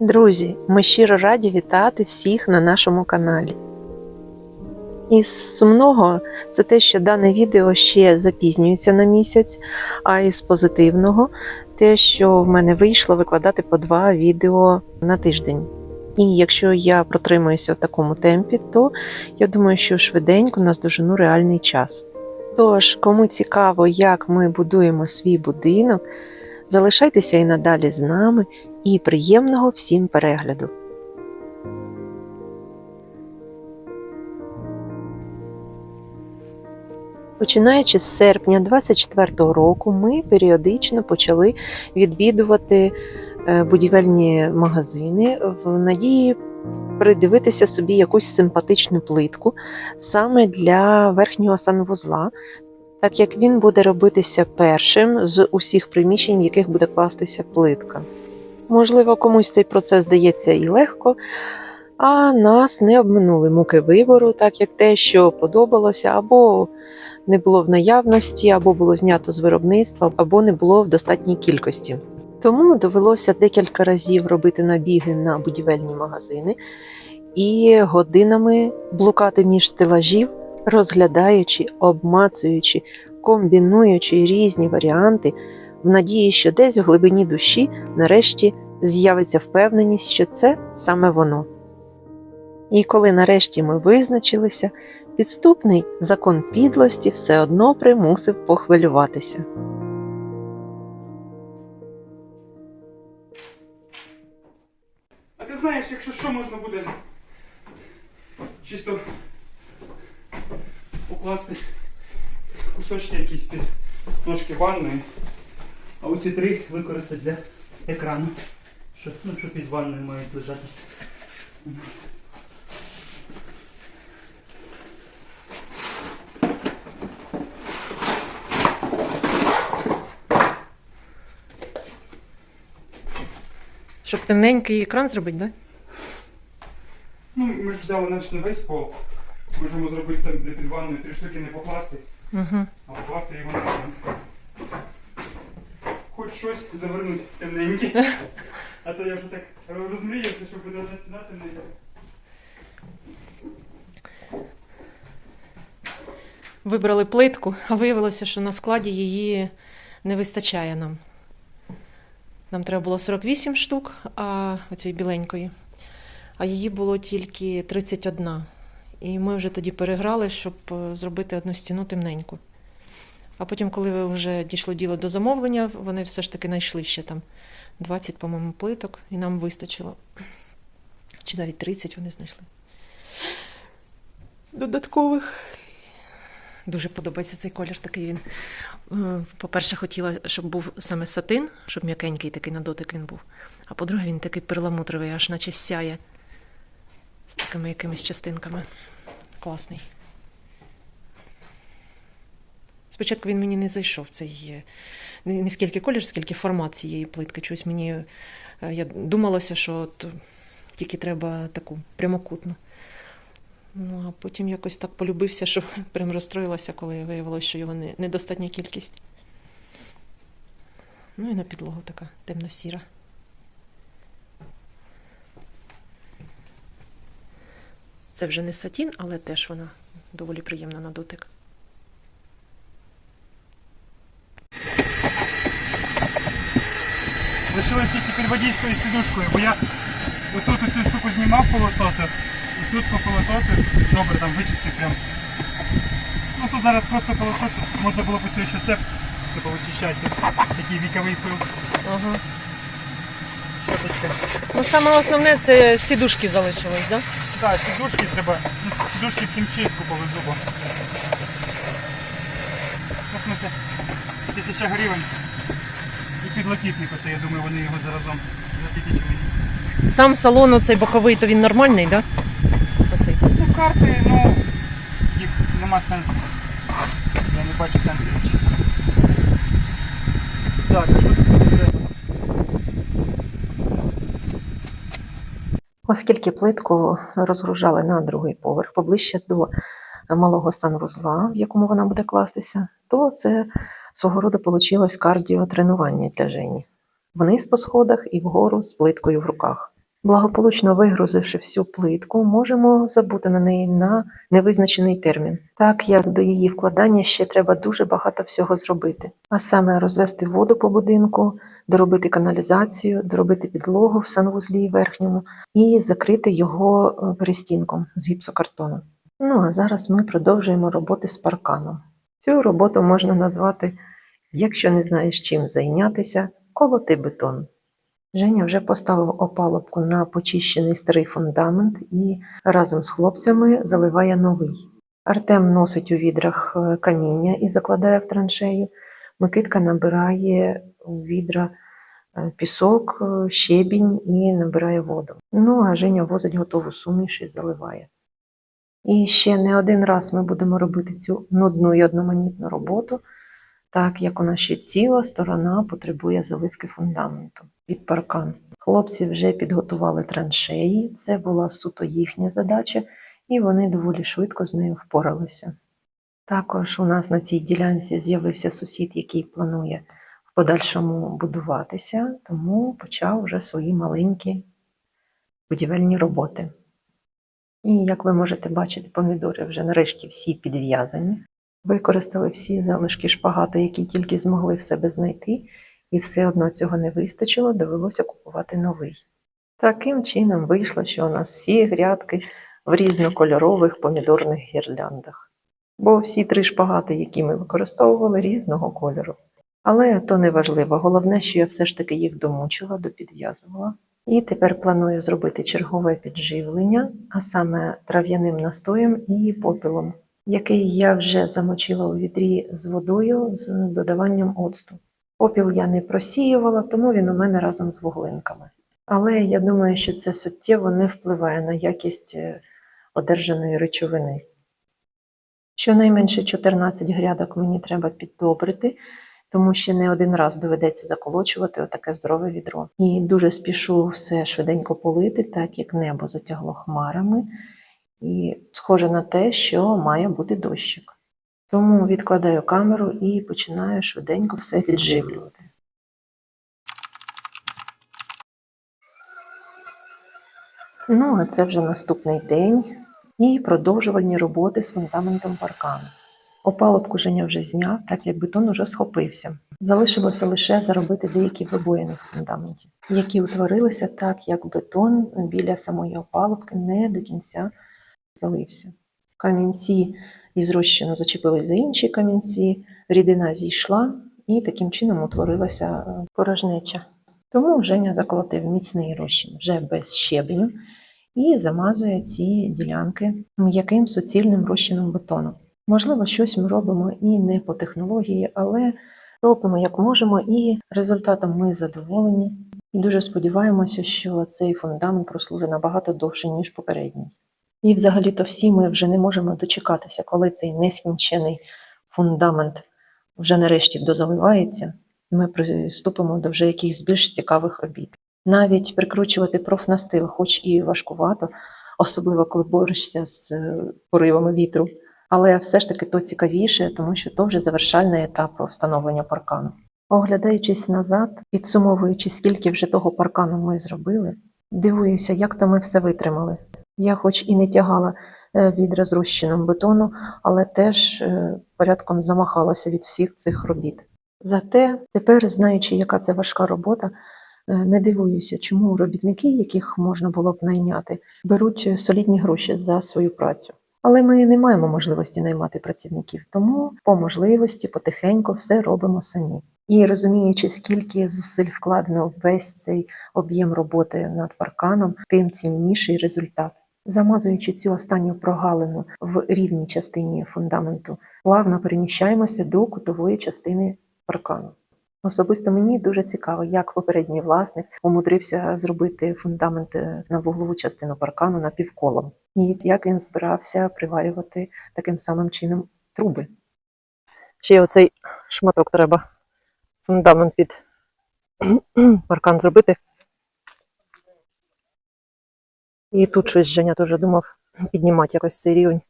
Друзі, ми щиро раді вітати всіх на нашому каналі. Із сумного це те, що дане відео ще запізнюється на місяць, а із позитивного те, що в мене вийшло викладати по два відео на тиждень. І якщо я протримуюся в такому темпі, то я думаю, що швиденько наздожену реальний час. Тож, кому цікаво, як ми будуємо свій будинок, залишайтеся і надалі з нами і приємного всім перегляду. Починаючи з серпня 24-го року, ми періодично почали відвідувати е, будівельні магазини в надії придивитися собі якусь симпатичну плитку саме для верхнього санвузла, так як він буде робитися першим з усіх приміщень, в яких буде кластися плитка. Можливо, комусь цей процес дається і легко, а нас не обминули муки вибору, так як те, що подобалося, або не було в наявності, або було знято з виробництва, або не було в достатній кількості. Тому довелося декілька разів робити набіги на будівельні магазини і годинами блукати між стелажів, розглядаючи, обмацуючи, комбінуючи різні варіанти, в надії, що десь в глибині душі нарешті з'явиться впевненість, що це саме воно. І коли нарешті ми визначилися, підступний закон підлості все одно примусив похвилюватися. А ти знаєш, якщо що можна буде чисто укласти кусочки якісь під ножки ванної, а оці три використати для екрану. Що, ну, що під ванною мають лежати. Щоб темненький екран зробити, так? Ну, ми ж взяли навіть не весь пол. Можемо зробити там, де під ванною три штуки не покласти, Угу. а покласти його на. Хоч щось завернути в темненьке. А то я вже так розмріявся, що буде одна стіна темненька. Вибрали плитку, а виявилося, що на складі її не вистачає нам. Нам треба було 48 штук, а оцієї біленької, а її було тільки 31. І ми вже тоді переграли, щоб е, зробити одну стіну темненьку. А потім, коли вже дійшло діло до замовлення, вони все ж таки знайшли ще там 20, по-моєму, плиток, і нам вистачило. Чи навіть 30 вони знайшли. Додаткових. Дуже подобається цей колір такий він. Е, По-перше, хотіла, щоб був саме сатин, щоб м'якенький такий на дотик він був. А по-друге, він такий перламутровий, аж наче сяє з такими якимись частинками. Класний. Спочатку він мені не зайшов, цей е, не скільки колір, скільки формат цієї плитки. Чогось мені е, я думалося, що от тільки треба таку прямокутну. Ну, а потім якось так полюбився, що прям розстроїлася, коли виявилося, що його не, недостатня кількість. Ну і на підлогу така темно-сіра. Це вже не сатін, але теж вона доволі приємна на дотик. Лишилось тільки під водійською сідушкою, бо я отут оцю штуку знімав пилососив, і тут попилососив, добре там вичистив прям. Ну тут зараз просто пилосос, можна було по цей щецеп все повичищати. Такий віковий пил. Ага. Щоточка. Ну, саме основне це сідушки залишилось, так? Так, сідушки треба, ну, сідушки в хімчистку повезу, бо. Ну, в смысле, тисяча гривень. Підлокітник оце, я думаю, вони його заразом. Сам салон оцей боковий, то він нормальний, так? Да? Оцей. Ну, карти, ну, їх нема сенсу. Я не бачу сенсу їх чистити. Так, а що тут буде? Оскільки плитку розгружали на другий поверх поближче до малого санвузла, в якому вона буде кластися, то це свого роду вийшло кардіотренування для Жені. Вниз по сходах і вгору з плиткою в руках. Благополучно вигрузивши всю плитку, можемо забути на неї на невизначений термін, так як до її вкладання ще треба дуже багато всього зробити, а саме розвести воду по будинку, доробити каналізацію, доробити підлогу в санвузлі верхньому і закрити його е, перестінком з гіпсокартону. Ну а зараз ми продовжуємо роботи з парканом. Цю роботу можна назвати, якщо не знаєш чим зайнятися, колоти бетон. Женя вже поставив опалубку на почищений старий фундамент і разом з хлопцями заливає новий. Артем носить у відрах е, каміння і закладає в траншею. Микитка набирає у відра е, пісок, е, щебінь і набирає воду. Ну а Женя возить готову суміш і заливає. І ще не один раз ми будемо робити цю нудну і одноманітну роботу, так як у нас ще ціла сторона потребує заливки фундаменту під паркан. Хлопці вже підготували траншеї, це була суто їхня задача, і вони доволі швидко з нею впоралися. Також у нас на цій ділянці з'явився сусід, який планує в подальшому будуватися, тому почав вже свої маленькі будівельні роботи. І як ви можете бачити, помідори вже нарешті всі підв'язані. Використали всі залишки шпагату, які тільки змогли в себе знайти, і все одно цього не вистачило, довелося купувати новий. Таким чином вийшло, що у нас всі грядки в різнокольорових помідорних гірляндах. Бо всі три шпагати, які ми використовували, різного кольору. Але то не важливо. Головне, що я все ж таки їх домучила, допідв'язувала. І тепер планую зробити чергове підживлення, а саме трав'яним настоєм і попілом, який я вже замочила у відрі з водою з додаванням оцту. Попіл я не просіювала, тому він у мене разом з вуглинками. Але я думаю, що це суттєво не впливає на якість е, одержаної речовини. Щонайменше 14 грядок мені треба піддобрити, тому ще не один раз доведеться заколочувати отаке здорове відро. І дуже спішу все швиденько полити, так як небо затягло хмарами, і схоже на те, що має бути дощик. Тому відкладаю камеру і починаю швиденько все підживлювати. Ну, а це вже наступний день і продовжувальні роботи з фундаментом паркану. Опалубку Женя вже зняв, так як бетон уже схопився. Залишилося лише заробити деякі вибоїни в фундаменті, які утворилися так, як бетон біля самої опалубки не до кінця залився. Камінці із розчину зачепились за інші камінці, рідина зійшла і таким чином утворилася е, порожнеча. Тому Женя заколотив міцний розчин вже без щебеню і замазує ці ділянки м'яким суцільним розчином бетону. Можливо, щось ми робимо і не по технології, але робимо як можемо, і результатом ми задоволені. І дуже сподіваємося, що цей фундамент прослужить набагато довше, ніж попередній. І взагалі-то всі ми вже не можемо дочекатися, коли цей нескінчений фундамент вже нарешті дозаливається, і ми приступимо до вже якихось більш цікавих робіт. Навіть прикручувати профнастил, хоч і важкувато, особливо коли борешся з поривами вітру. Але все ж таки то цікавіше, тому що то вже завершальний етап встановлення паркану. Оглядаючись назад, підсумовуючи, скільки вже того паркану ми зробили, дивуюся, як то ми все витримали. Я хоч і не тягала е, відра з розчином бетону, але теж е, порядком замахалася від всіх цих робіт. Зате тепер, знаючи, яка це важка робота, е, не дивуюся, чому робітники, яких можна було б найняти, беруть солідні гроші за свою працю. Але ми не маємо можливості наймати працівників, тому по можливості потихеньку все робимо самі. І розуміючи, скільки зусиль вкладено в весь цей об'єм роботи над парканом, тим цінніший результат. Замазуючи цю останню прогалину в рівній частині фундаменту, плавно переміщаємося до кутової частини паркану. Особисто мені дуже цікаво, як попередній власник умудрився зробити фундамент е, на вуглову частину паркану напівколом, і як він збирався приварювати таким самим чином труби. Ще оцей шматок треба фундамент під паркан зробити. І тут щось Женя теж думав піднімати якось цей рівень.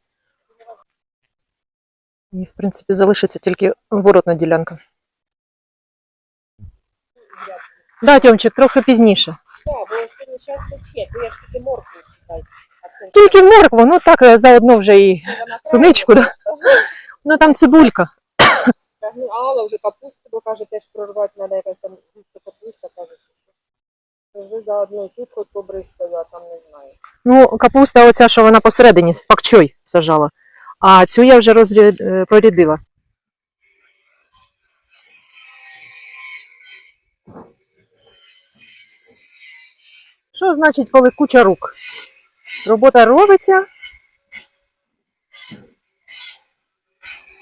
І, в принципі, залишиться тільки воротна ділянка. Да, Тьомчик, трохи пізніше. Так, бо сьогодні зараз тече, то я ж тільки моркву считай. Тільки моркву, ну так е, заодно вже і суничку, да? ну там цибулька. Ну, а Алла вже капусту, бо каже, теж прорвати треба якась там капуста, каже. Вже заодно тут хоч побризкаю, а там не знаю. Ну, капуста, оця, що вона посередині, пакчой сажала. А цю я вже розря... е, прорядила. Що значить, коли куча рук? Робота робиться.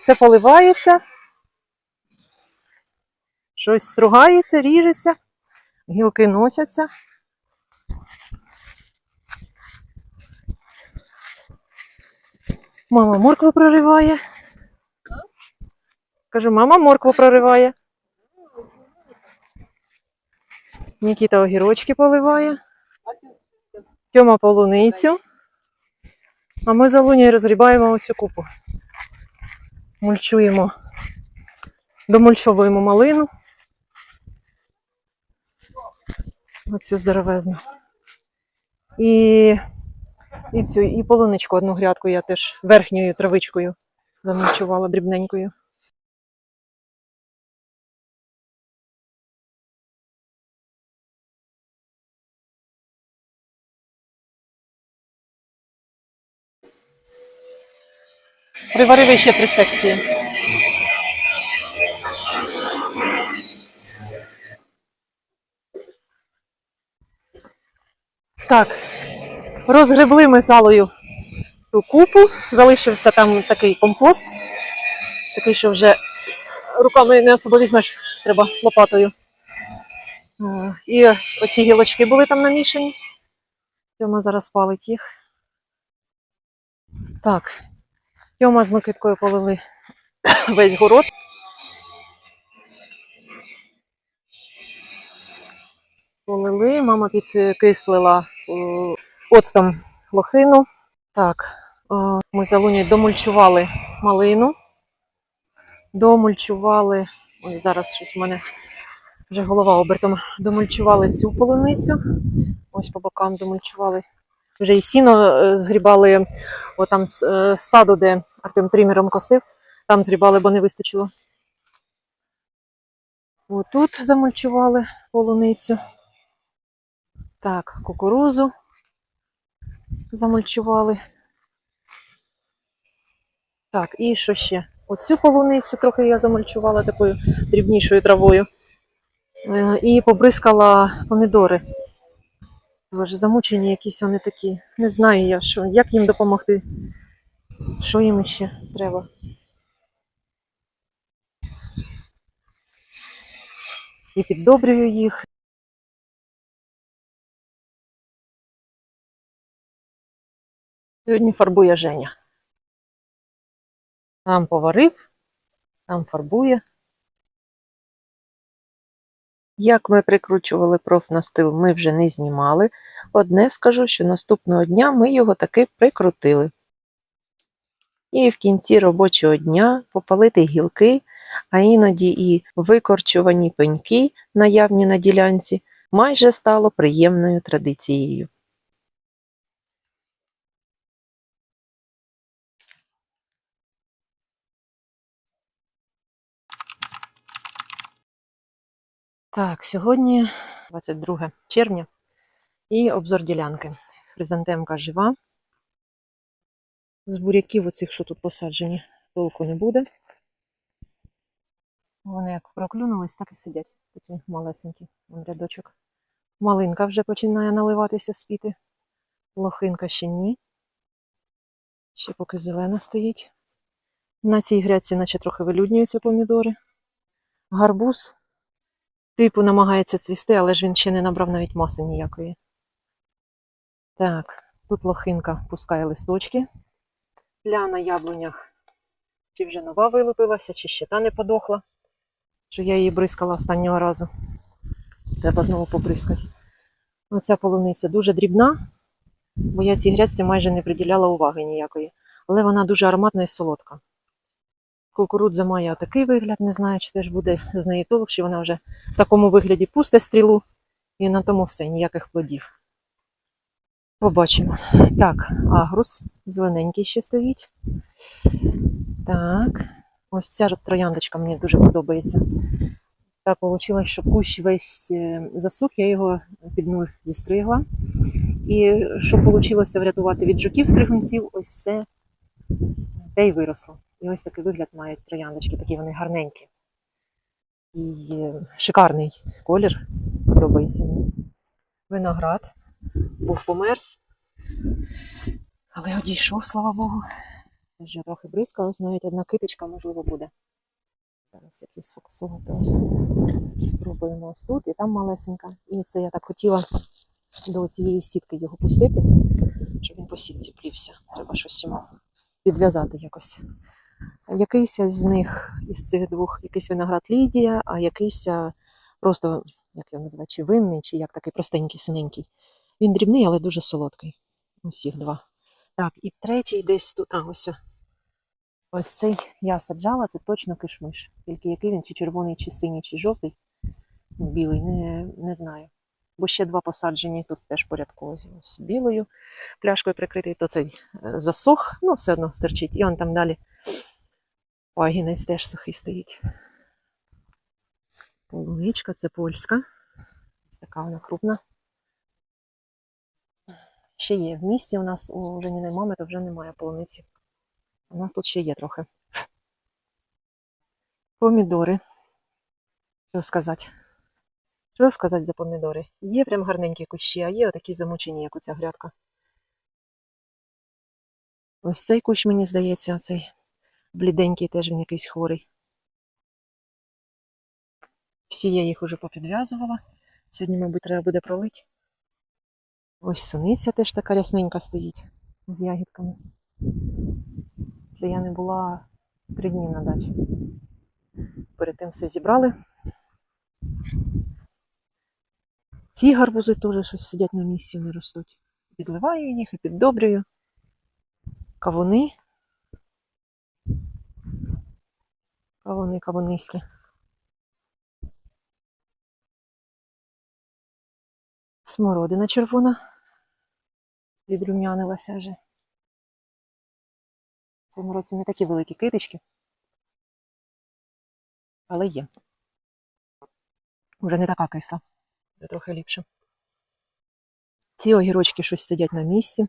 Все поливається. Щось стругається, ріжеться, гілки носяться. Мама моркву прориває. Кажу, мама моркву прориває. Нікіта огірочки поливає. Тьома полуницю. А ми за лунею розгрібаємо оцю купу. Мульчуємо. Домульчовуємо малину. Оцю здоровезну. І і цю, і полуничку одну грядку я теж верхньою травичкою замульчувала дрібненькою. Приварили ще три секції. Так, розгребли ми з Алою ту купу, залишився там такий компост, такий, що вже руками не особо візьмеш, треба лопатою. І оці гілочки були там намішані. Тьома зараз палить їх. Так, Тьома з Микиткою полили весь город. Полили, мама підкислила е, оцтом лохину. Так, е, ми за луні домульчували малину. Домульчували. Ой, зараз щось в мене вже голова обертом. Домульчували цю полуницю. Ось по бокам домульчували. Вже і сіно е, згрібали отам з е, саду, де Артем тримером косив. Там згрібали, бо не вистачило. Отут замульчували полуницю. Так, кукурузу замульчували. Так, і що ще? Оцю полуницю трохи я замульчувала такою дрібнішою травою. Е, І побризкала помідори. Боже, замучені якісь вони такі. Не знаю я, що, як їм допомогти. Що їм ще треба? І піддобрюю їх. Сьогодні фарбує Женя. Там поварив, там фарбує. Як ми прикручували профнастил, ми вже не знімали. Одне скажу, що наступного дня ми його таки прикрутили. І в кінці робочого дня попалити гілки, а іноді і викорчувані пеньки, наявні на ділянці, майже стало приємною традицією. Так, сьогодні 22 червня і обзор ділянки. Хризантемка жива. З буряків оцих, що тут посаджені, толку не буде. Вони як проклюнулись, так і сидять. Такі малесенькі Вон рядочок. Малинка вже починає наливатися спіти. Лохинка ще ні. Ще поки зелена стоїть. На цій грядці, наче трохи вилюднюються помідори. Гарбуз Типу намагається цвісти, але ж він ще не набрав навіть маси ніякої. Так, тут лохинка пускає листочки. Ля на яблунях. Чи вже нова вилупилася, чи ще та не подохла. Що я її бризкала останнього разу. Треба знову побризкати. Оця полуниця дуже дрібна, бо я цій грядці майже не приділяла уваги ніякої. Але вона дуже ароматна і солодка. Кукурудза має такий вигляд, не знаю, чи теж буде з неї толк, чи вона вже в такому вигляді пусте стрілу, і на тому все, ніяких плодів. Побачимо. Так, агрус, зелененький ще стоїть. Так, ось ця трояндочка мені дуже подобається. Так вийшло, що кущ весь е, засух, я його під нуль зістригла. І щоб вийшло врятувати від жуків стригунців, ось це те й виросло. І ось такий вигляд мають трояндочки, такі вони гарненькі. І е, шикарний колір. Подобається мені. Виноград був померз, але одійшов, слава Богу. Вже трохи бризкалось, навіть одна китичка, можливо, буде. Зараз як її сфокусувати ось. Спробуємо ось тут, і там малесенька. І це я так хотіла до цієї сітки його пустити, щоб він по сітці плівся. Треба щось йому підв'язати якось. Якийсь з них із цих двох, якийсь виноград Лідія, а якийсь просто, як його називають, чи винний, чи як такий простенький, синенький. Він дрібний, але дуже солодкий. Їх два. Так, і третій десь тут. А, ось. Ось цей я саджала, це точно кишмиш. Тільки який він, чи червоний, чи синій, чи жовтий, білий, не, не знаю. Бо ще два посаджені тут теж порядково з білою пляшкою прикритий, то цей е, засох, ну все одно стерчить. І он там далі пагінець теж сухий стоїть. Полуничка, це польська. Ось така вона крупна. Ще є в місті у нас у Женіної мами, то вже немає полуниці. У нас тут ще є трохи. Помідори. Що сказати? Що сказати за помідори? Є прям гарненькі кущі, а є отакі замучені, як оця грядка. Ось цей кущ, мені здається, цей бліденький теж він якийсь хворий. Всі я їх уже попідв'язувала. Сьогодні, мабуть, треба буде пролити. Ось суниця теж така рясненька стоїть з ягідками. Це я не була три дні на дачі. Перед тим все зібрали. Ці гарбузи теж щось сидять на місці, не ростуть. Підливаю їх і піддобрюю. Кавуни. Кавуни, кавуниські. Смородина червона. Відрум'янилася вже. В цьому році не такі великі китички. Але є. Вже не така кисла. Вже трохи ліпше. Ці огірочки щось сидять на місці.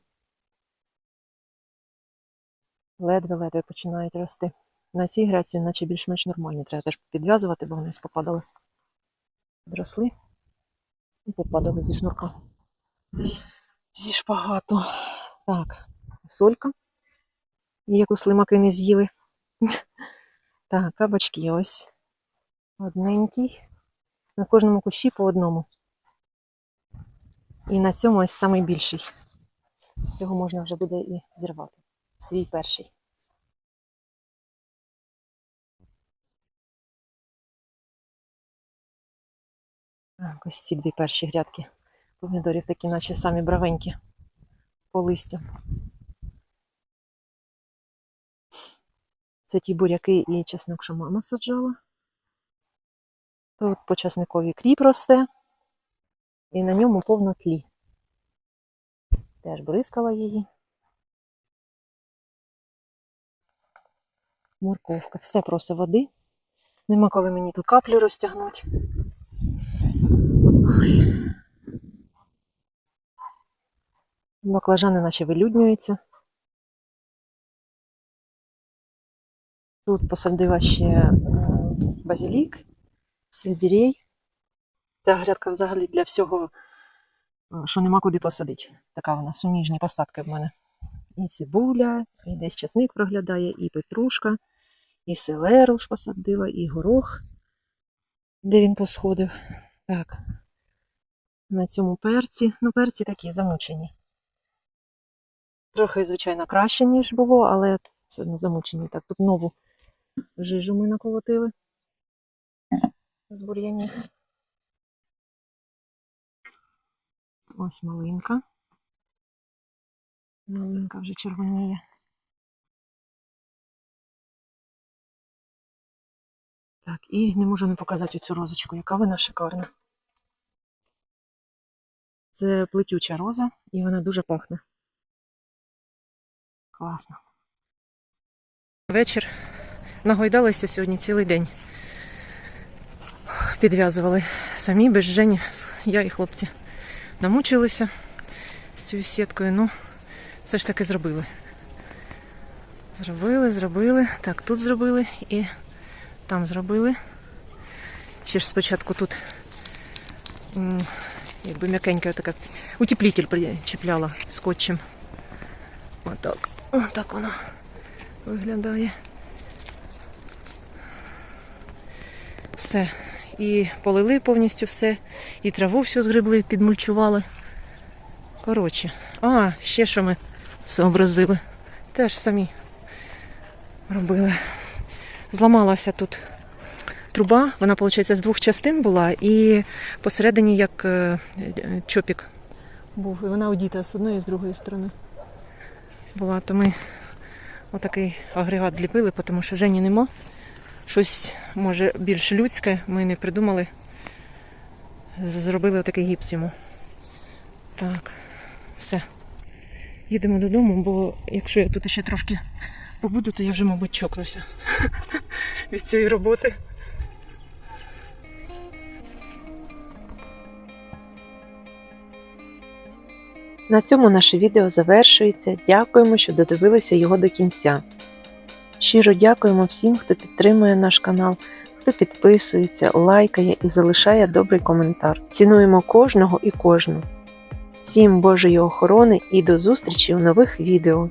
Ледве-ледве починають рости. На цій гряці, наче більш-менш нормальні. Треба теж підв'язувати, бо вони попадали. Підросли і попадали зі шнурка. Зі шпагату. Так, солька. Яку слимаки не з'їли. Так, кабачки ось. Одненький. На кожному кущі по одному. І на цьому ось самий більший. Цього можна вже буде і зірвати. Свій перший. Ось ці дві перші грядки помідорів такі, наче самі бравенькі по листю. Це ті буряки і чеснок, що мама саджала. Тут по часникові кріп росте, і на ньому повно тлі. Теж бризкала її. Морковка. Все просить води. Нема коли мені ту каплю розтягнути. Баклажани наче вилюднюються. Тут посадила ще е, базилік, сельдерей. Ця грядка взагалі для всього, е, що нема куди посадити. Така вона суміжні посадки в мене. І цибуля, і десь часник проглядає, і петрушка, і селеру ж посадила, і горох, де він посходив. Так. На цьому перці. Ну, перці такі замучені. Трохи, звичайно, краще, ніж було, але все одно замучені. Так, тут нову жижу ми наколотили з бур'янів. Ось малинка. Малинка вже червоніє. Так, і не можу не показати цю розочку, яка вона шикарна. Це плетюча роза, і вона дуже пахне. Класно. Вечір. Нагойдалися сьогодні цілий день. Підв'язували самі без Жені, я і хлопці. Намучилися з цією сіткою, ну, все ж таки зробили. Зробили, зробили. Так, тут зробили і там зробили. Ще ж спочатку тут якби м'якенька така утеплитель причіпляла скотчем. Отак. Отак воно виглядає. Все. І полили повністю все, і траву всю згребли, підмульчували. Коротше. А, ще що ми зобразили. Теж самі робили. Зламалася тут труба, вона, виходить, з двох частин була, і посередині як е, чопік був. І вона одіта з одної і з другої сторони. Була, то ми отакий агрегат зліпили, тому що Жені нема. Щось, може, більш людське ми не придумали. Зробили отакий гіпс йому. Так, все. Їдемо додому, бо якщо я тут ще трошки побуду, то я вже, мабуть, чокнуся від цієї роботи. На цьому наше відео завершується. Дякуємо, що додивилися його до кінця. Щиро дякуємо всім, хто підтримує наш канал, хто підписується, лайкає і залишає добрий коментар. Цінуємо кожного і кожну. Всім Божої охорони і до зустрічі у нових відео.